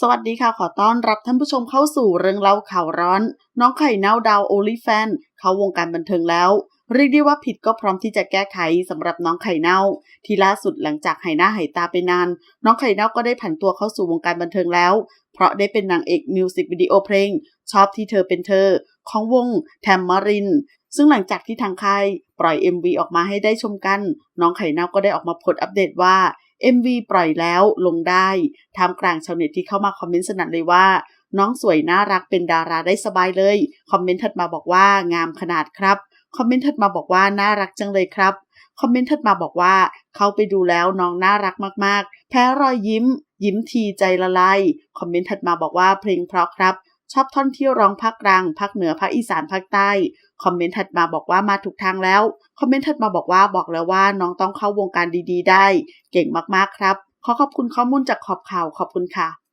สวัสดีค่ะ ขอต้อนรับท่านผู้ชมเข้าสู่เรื่องเล่าข่าวร้อน น้องไข่เน่าดาวโอลิแฟน เข้าวงการบันเทิงแล้ว เรียกได้ว่าผิดก็พร้อมที่จะแก้ไขสำหรับน้องไข่เน่า ที่ล่าสุดหลังจากหายหน้าหายตาไปนาน น้องไข่เน่าก็ได้ผันตัวเข้าสู่วงการบันเทิงแล้ว เพราะได้เป็นนางเอกมิวสิกวิดีโอเพลง ชอบที่เธอเป็นเธอ ของวงแทมมารินซึ่งหลังจากที่ทางค่ายปล่อย MV ออกมาให้ได้ชมกัน น้องไข่เน่าก็ได้ออกมาโพสอัปเดตว่า MV ปล่อยแล้วลงได้ท่ามกลางชาวเน็ตที่เข้ามาคอมเมนต์สนั่นเลยว่า น้องสวยน่ารักเป็นดาราได้สบายเลย คอมเมนต์ถัดมาบอกว่างามขนาดครับ คอมเมนต์ถัดมาบอกว่าน่ารักจังเลยครับ คอมเมนต์ถัดมาบอกว่า เขาไปดูแล้วน้องน่ารักมากๆ แพ้รอยยิ้ม ยิ้มทีใจละลาย คอมเมนต์ถัดมาบอกว่าเพลงเพราะครับ ชอบท่อนที่ร้องภาคกลางภาคเหนือภาคอีสานภาคใต้ คอมเมนต์ถัดมาบอกว่ามาถูกทางแล้ว คอมเมนต์ถัดมาบอกว่าบอกแล้วว่าน้องต้องเข้าวงการดีๆ ได้ เก่งมากๆครับ ขอขอบคุณข้อมูลจากขอบข่าวขอบคุณค่ะ